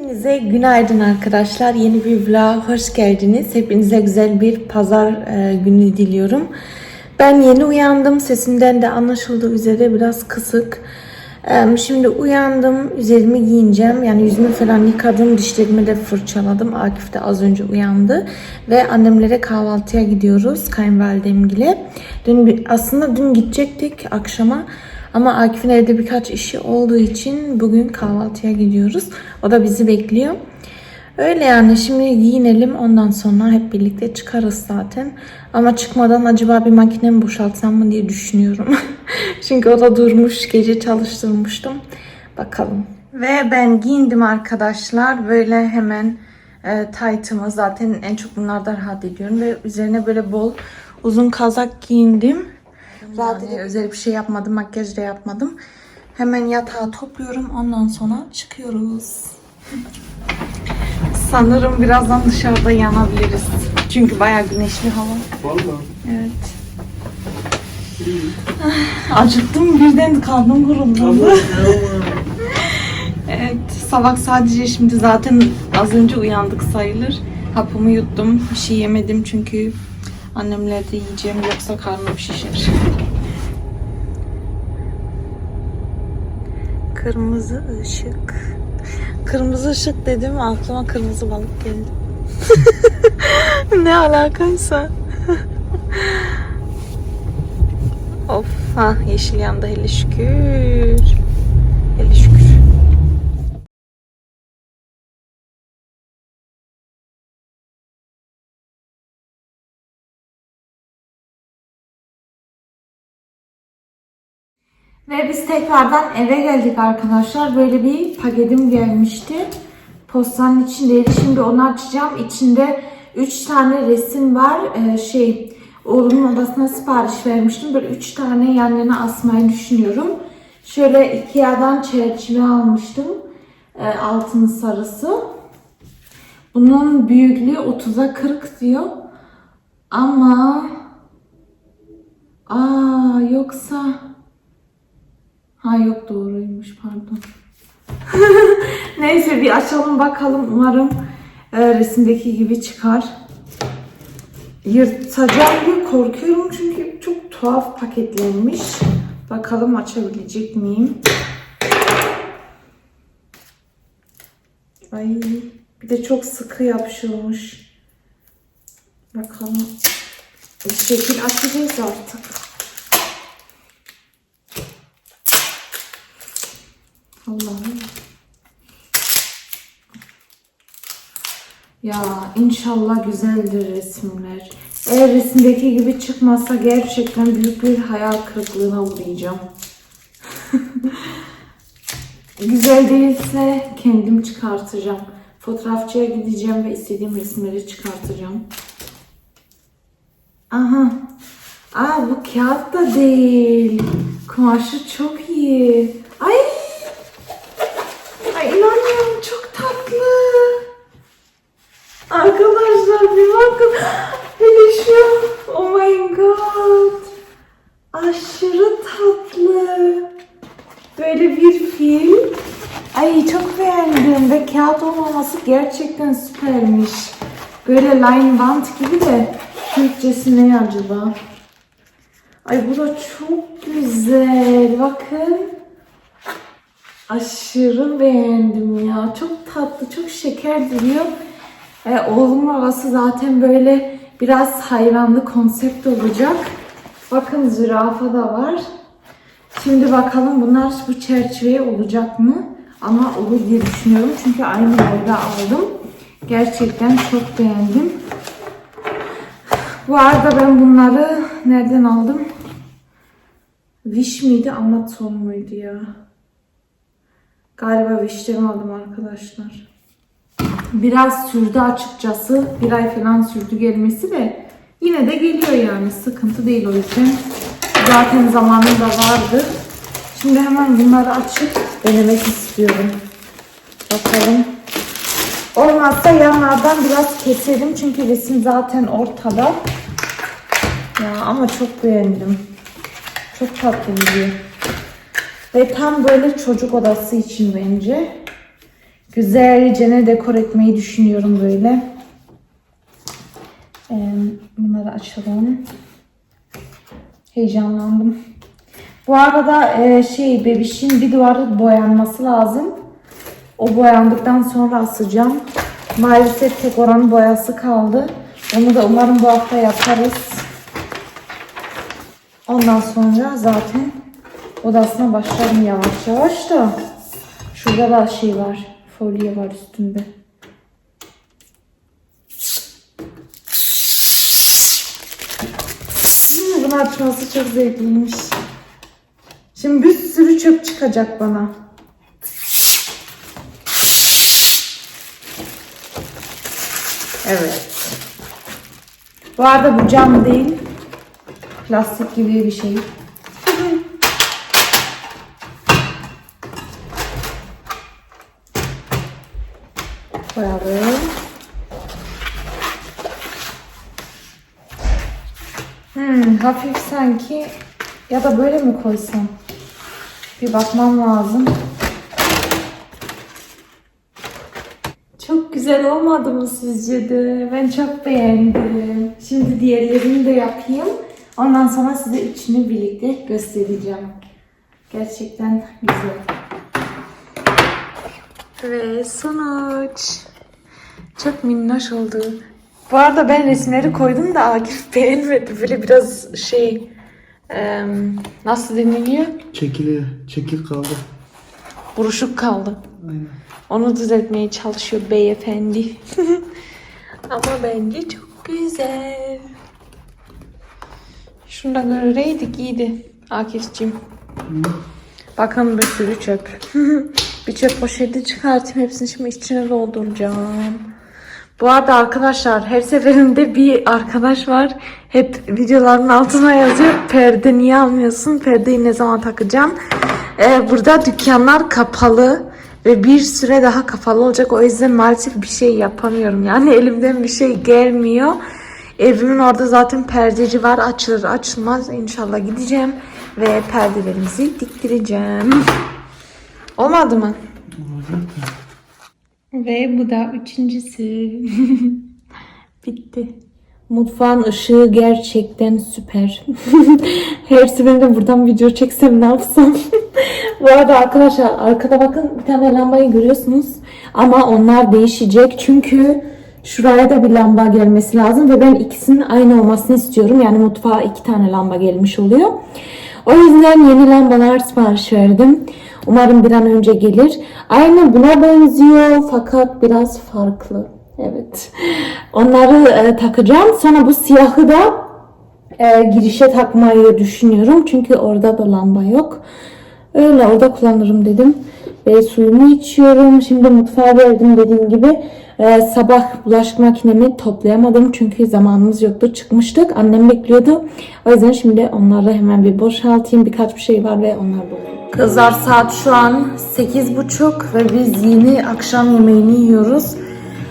Hepinize günaydın arkadaşlar. Yeni bir vlog hoş geldiniz. Hepinize güzel bir pazar e, günü diliyorum. Ben yeni uyandım. Sesimden de anlaşıldığı üzere biraz kısık. E, şimdi uyandım. Üzerimi giyineceğim. Yani yüzümü falan yıkadım. Dişlerimi de fırçaladım. Akif de az önce uyandı. Ve annemlere kahvaltıya gidiyoruz. Kayınvalidemgile. Dün aslında dün gidecektik akşama. Ama Akif'in evde birkaç işi olduğu için bugün kahvaltıya gidiyoruz. O da bizi bekliyor. Öyle yani şimdi giyinelim ondan sonra hep birlikte çıkarız zaten. Ama çıkmadan acaba bir makine mi boşaltsam mı diye düşünüyorum. Çünkü o da durmuş gece çalıştırmıştım. Bakalım. Ve ben giyindim arkadaşlar. Böyle hemen e, taytımı zaten en çok bunlardan rahat ediyorum. Ve üzerine böyle bol uzun kazak giyindim. Zaten özel bir şey yapmadım, makyaj da yapmadım. Hemen yatağı topluyorum, ondan sonra çıkıyoruz. Sanırım birazdan dışarıda yanabiliriz. Çünkü bayağı güneşli hava. Vallahi. Evet. Ah, Acıktım birden kaldım guruldu. Evet, sabah sadece şimdi zaten az önce uyandık sayılır. Hapımı yuttum, bir şey yemedim çünkü annemlerde yiyeceğim yoksa karnım şişer. Kırmızı ışık. Kırmızı ışık dedim aklıma kırmızı balık geldi. ne alakaysa. of ha yeşil yanda hele şükür. Ve biz tekrardan eve geldik arkadaşlar. Böyle bir paketim gelmişti. Postanın içindeydi. Şimdi onu açacağım. İçinde 3 tane resim var. Ee, şey, oğlumun odasına sipariş vermiştim. Böyle 3 tane yan yana asmayı düşünüyorum. Şöyle Ikea'dan çerçeve almıştım. Ee, altını sarısı. Bunun büyüklüğü 30'a 40 diyor. Ama Aa yoksa Ha yok doğruymuş pardon. Neyse bir açalım bakalım umarım e, resimdeki gibi çıkar. Yırtacağım diye korkuyorum çünkü çok tuhaf paketlenmiş. Bakalım açabilecek miyim? Ay bir de çok sıkı yapışılmış. Bakalım. Bir şekil açacağız artık. Allah'ım. Ya inşallah güzeldir resimler. Eğer resimdeki gibi çıkmazsa gerçekten büyük bir hayal kırıklığına uğrayacağım. Güzel değilse kendim çıkartacağım. Fotoğrafçıya gideceğim ve istediğim resimleri çıkartacağım. Aha. Aa bu kağıt da değil. Kumaşı çok iyi. Ay inanmıyorum çok tatlı. Arkadaşlar bir bakın. Hele şu. Oh my god. Aşırı tatlı. Böyle bir film. Ay çok beğendim ve kağıt olmaması gerçekten süpermiş. Böyle line band gibi de Türkçesi ne acaba? Ay bu da çok güzel. Bakın. Aşırı beğendim ya. Çok tatlı, çok şeker duruyor. Ee, oğlumun havası zaten böyle biraz hayvanlı konsept olacak. Bakın zürafa da var. Şimdi bakalım bunlar bu çerçeveye olacak mı? Ama olur diye düşünüyorum. Çünkü aynı boyda aldım. Gerçekten çok beğendim. Bu arada ben bunları nereden aldım? Wish miydi, Amazon muydu ya? Galiba Wish'ten aldım arkadaşlar. Biraz sürdü açıkçası. Bir ay falan sürdü gelmesi de yine de geliyor yani. Sıkıntı değil o yüzden. Zaten zamanında vardı. Şimdi hemen bunları açıp denemek istiyorum. Bakalım. Olmazsa yanlardan biraz keserim. Çünkü resim zaten ortada. Ya ama çok beğendim. Çok tatlı gidiyor. Ve tam böyle çocuk odası için bence. Güzelce ne dekor etmeyi düşünüyorum böyle. Ee, bunları açalım. Heyecanlandım. Bu arada e, şey bebişin bir duvarı boyanması lazım. O boyandıktan sonra asacağım. Maalesef tek oranın boyası kaldı. Onu da umarım bu hafta yaparız. Ondan sonra zaten odasına başlarım yavaş yavaş da. Şurada da şey var. Folye var üstünde. Hmm, bunu açması çok zevkliymiş. Şimdi bir sürü çöp çıkacak bana. Evet. Bu arada bu cam değil. Plastik gibi bir şey. Koyalım. Hmm, hafif sanki ya da böyle mi koysam? Bir bakmam lazım. Çok güzel olmadı mı sizce de? Ben çok beğendim. Şimdi diğerlerini de yapayım. Ondan sonra size üçünü birlikte göstereceğim. Gerçekten güzel. Ve sonuç. Çok minnoş oldu. Bu arada ben resimleri koydum da Akif beğenmedi. Böyle biraz şey nasıl deniliyor? Çekili, çekil kaldı. Buruşuk kaldı. Aynen. Onu düzeltmeye çalışıyor beyefendi. Ama bence çok güzel. Şunu da göreydik iyiydi Akif'cim. Bakın bir sürü çöp. bir çöp poşeti çıkartayım hepsini şimdi içine dolduracağım. Bu arada arkadaşlar her seferinde bir arkadaş var. Hep videoların altına yazıyor. Perde niye almıyorsun? Perdeyi ne zaman takacağım? Ee, burada dükkanlar kapalı ve bir süre daha kapalı olacak. O yüzden maalesef bir şey yapamıyorum. Yani elimden bir şey gelmiyor. Evimin orada zaten perdeci var. Açılır açılmaz inşallah gideceğim ve perdelerimizi diktireceğim. Olmadı mı? Olacak. Ve bu da üçüncüsü. Bitti. Mutfağın ışığı gerçekten süper. Her seferinde buradan video çeksem ne yapsam? bu arada arkadaşlar arkada bakın bir tane lambayı görüyorsunuz. Ama onlar değişecek çünkü şuraya da bir lamba gelmesi lazım ve ben ikisinin aynı olmasını istiyorum. Yani mutfağa iki tane lamba gelmiş oluyor. O yüzden yeni lambalar sipariş verdim. Umarım bir an önce gelir. Aynı buna benziyor fakat biraz farklı. Evet. Onları e, takacağım. Sonra bu siyahı da e, girişe takmayı düşünüyorum. Çünkü orada da lamba yok. Öyle orada kullanırım dedim. Ve suyumu içiyorum. Şimdi mutfağa verdim dediğim gibi. E, sabah bulaşık makinemi toplayamadım. Çünkü zamanımız yoktu. Çıkmıştık. Annem bekliyordu. O yüzden şimdi onları hemen bir boşaltayım. Birkaç bir şey var ve onlar bu. Kızlar saat şu an 8.30 ve biz yeni akşam yemeğini yiyoruz.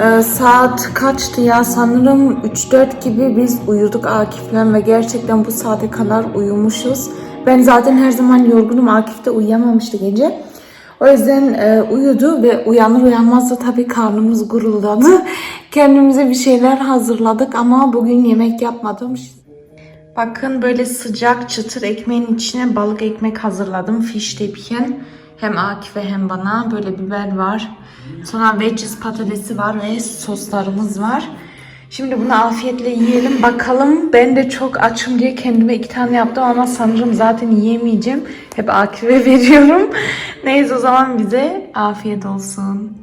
Ee, saat kaçtı ya sanırım 3-4 gibi biz uyuduk Akif'le ve gerçekten bu saate kadar uyumuşuz. Ben zaten her zaman yorgunum. Akif de uyuyamamıştı gece. O yüzden e, uyudu ve uyanır uyanmaz da tabii karnımız guruldadı. Kendimize bir şeyler hazırladık ama bugün yemek yapmadım. Bakın böyle sıcak çıtır ekmeğin içine balık ekmek hazırladım. Fiş tepken. Hem Akif'e hem bana böyle biber var. Sonra veggies patatesi var ve soslarımız var. Şimdi bunu afiyetle yiyelim. Bakalım ben de çok açım diye kendime iki tane yaptım ama sanırım zaten yiyemeyeceğim. Hep Akif'e veriyorum. Neyse o zaman bize afiyet olsun.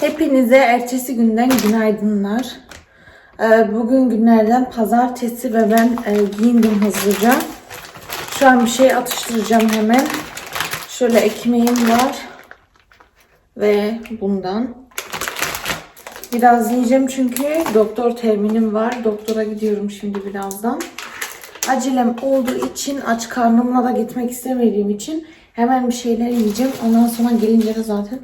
Hepinize ertesi günden günaydınlar. Ee, Bugün günlerden pazartesi ve ben e, giyindim hızlıca. Şu an bir şey atıştıracağım hemen. Şöyle ekmeğim var. Ve bundan. Biraz yiyeceğim çünkü doktor terminim var. Doktora gidiyorum şimdi birazdan. Acelem olduğu için aç karnımla da gitmek istemediğim için hemen bir şeyler yiyeceğim. Ondan sonra gelince de zaten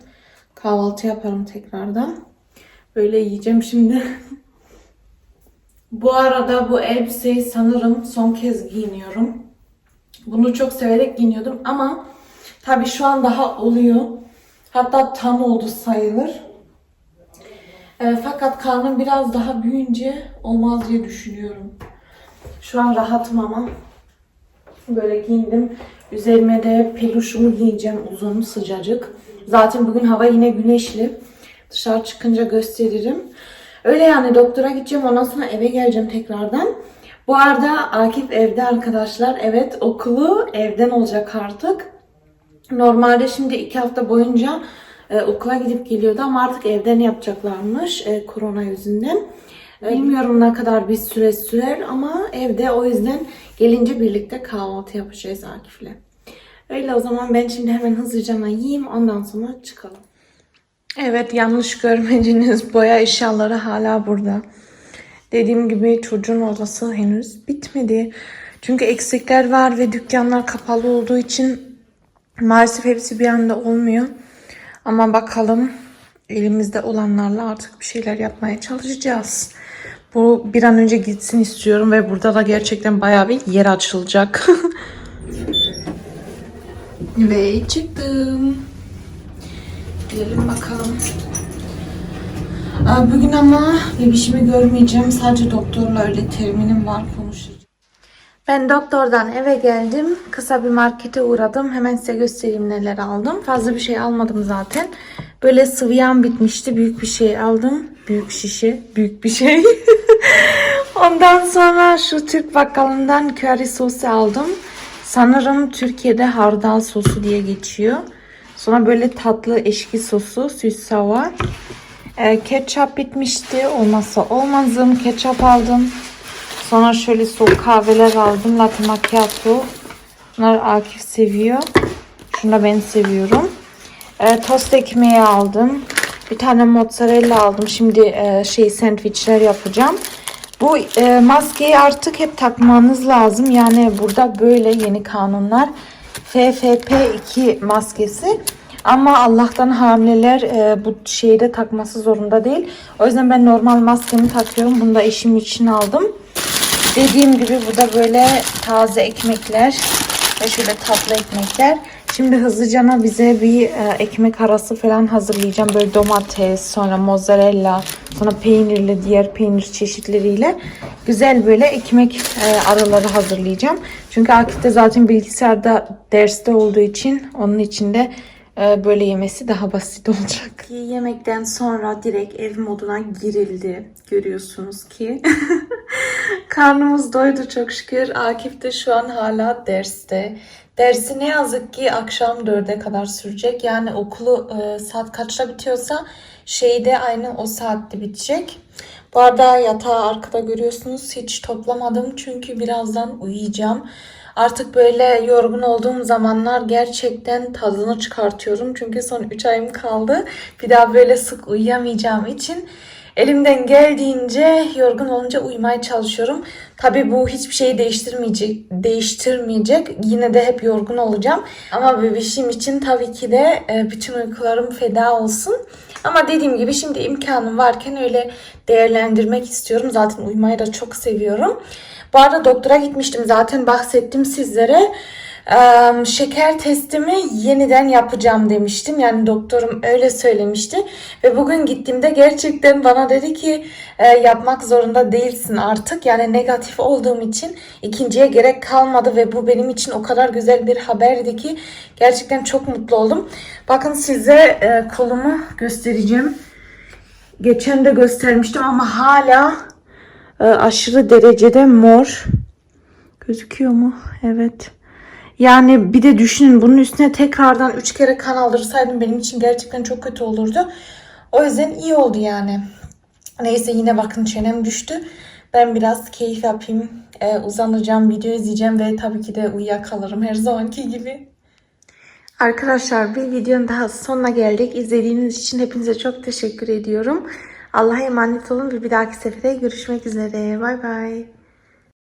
kahvaltı yaparım tekrardan. Böyle yiyeceğim şimdi. Bu arada bu elbiseyi sanırım son kez giyiniyorum. Bunu çok severek giyiniyordum ama tabii şu an daha oluyor. Hatta tam oldu sayılır. E, fakat karnım biraz daha büyüyünce olmaz diye düşünüyorum. Şu an rahatım ama. Böyle giyindim. Üzerime de peluşumu giyeceğim uzun sıcacık. Zaten bugün hava yine güneşli. Dışarı çıkınca gösteririm. Öyle yani doktora gideceğim ondan sonra eve geleceğim tekrardan. Bu arada Akif evde arkadaşlar. Evet okulu evden olacak artık. Normalde şimdi iki hafta boyunca e, okula gidip geliyordu ama artık evden yapacaklarmış e, korona yüzünden. E, Bilmiyorum ne kadar bir süre sürer ama evde o yüzden gelince birlikte kahvaltı yapacağız Akif'le. Öyle o zaman ben şimdi hemen hızlıca yiyeyim ondan sonra çıkalım. Evet yanlış görmediniz boya eşyaları hala burada. Dediğim gibi çocuğun odası henüz bitmedi. Çünkü eksikler var ve dükkanlar kapalı olduğu için maalesef hepsi bir anda olmuyor. Ama bakalım elimizde olanlarla artık bir şeyler yapmaya çalışacağız. Bu bir an önce gitsin istiyorum ve burada da gerçekten bayağı bir yer açılacak. ve çıktım. Gidelim bakalım. Bugün ama bebişimi görmeyeceğim. Sadece doktorla öyle terminim var konuşacağım. Ben doktordan eve geldim. Kısa bir markete uğradım. Hemen size göstereyim neler aldım. Fazla bir şey almadım zaten. Böyle sıvı yağım bitmişti. Büyük bir şey aldım. Büyük şişe. Büyük bir şey. Ondan sonra şu Türk bakkalından curry sosu aldım. Sanırım Türkiye'de hardal sosu diye geçiyor. Sonra böyle tatlı eşki sosu, süs sour. E, ketçap bitmişti. Olmazsa olmazım. Ketçap aldım. Sonra şöyle soğuk kahveler aldım. Latte macchiato. Bunlar Akif seviyor. Şunu da ben seviyorum. E, tost ekmeği aldım. Bir tane mozzarella aldım. Şimdi e, şey sandviçler yapacağım. Bu e, maskeyi artık hep takmanız lazım. Yani burada böyle yeni kanunlar. FFP2 maskesi. Ama Allah'tan hamileler e, bu şeyi de takması zorunda değil. O yüzden ben normal maskemi takıyorum. Bunu da eşim için aldım. Dediğim gibi burada böyle taze ekmekler ve şöyle tatlı ekmekler. Şimdi hızlıca bize bir e, ekmek arası falan hazırlayacağım. Böyle domates, sonra mozzarella, sonra peynirli diğer peynir çeşitleriyle güzel böyle ekmek e, araları hazırlayacağım. Çünkü Akif de zaten bilgisayarda derste olduğu için onun için de böyle yemesi daha basit olacak. Yemekten sonra direkt ev moduna girildi. Görüyorsunuz ki. Karnımız doydu çok şükür. Akif de şu an hala derste. Dersi ne yazık ki akşam 4'e kadar sürecek. Yani okulu e, saat kaçta bitiyorsa şeyde aynı o saatte bitecek. Bu arada yatağı arkada görüyorsunuz. Hiç toplamadım çünkü birazdan uyuyacağım. Artık böyle yorgun olduğum zamanlar gerçekten tadını çıkartıyorum. Çünkü son 3 ayım kaldı. Bir daha böyle sık uyuyamayacağım için elimden geldiğince yorgun olunca uyumaya çalışıyorum. Tabii bu hiçbir şeyi değiştirmeyecek, değiştirmeyecek. Yine de hep yorgun olacağım. Ama bebişim için tabii ki de e, bütün uykularım feda olsun. Ama dediğim gibi şimdi imkanım varken öyle değerlendirmek istiyorum. Zaten uyumayı da çok seviyorum. Bu arada doktora gitmiştim zaten bahsettim sizlere. Eee, şeker testimi yeniden yapacağım demiştim. Yani doktorum öyle söylemişti. Ve bugün gittiğimde gerçekten bana dedi ki "E, yapmak zorunda değilsin artık. Yani negatif olduğum için ikinciye gerek kalmadı ve bu benim için o kadar güzel bir haberdi ki gerçekten çok mutlu oldum. Bakın size e, kolumu göstereceğim. Geçen de göstermiştim ama hala aşırı derecede mor. Gözüküyor mu? Evet. Yani bir de düşünün bunun üstüne tekrardan 3 kere kan aldırsaydım benim için gerçekten çok kötü olurdu. O yüzden iyi oldu yani. Neyse yine bakın çenem düştü. Ben biraz keyif yapayım. e, uzanacağım, video izleyeceğim ve tabii ki de uyuyakalırım her zamanki gibi. Arkadaşlar bir videonun daha sonuna geldik. İzlediğiniz için hepinize çok teşekkür ediyorum. Allah'a emanet olun ve bir dahaki sefere görüşmek üzere. Bay bay.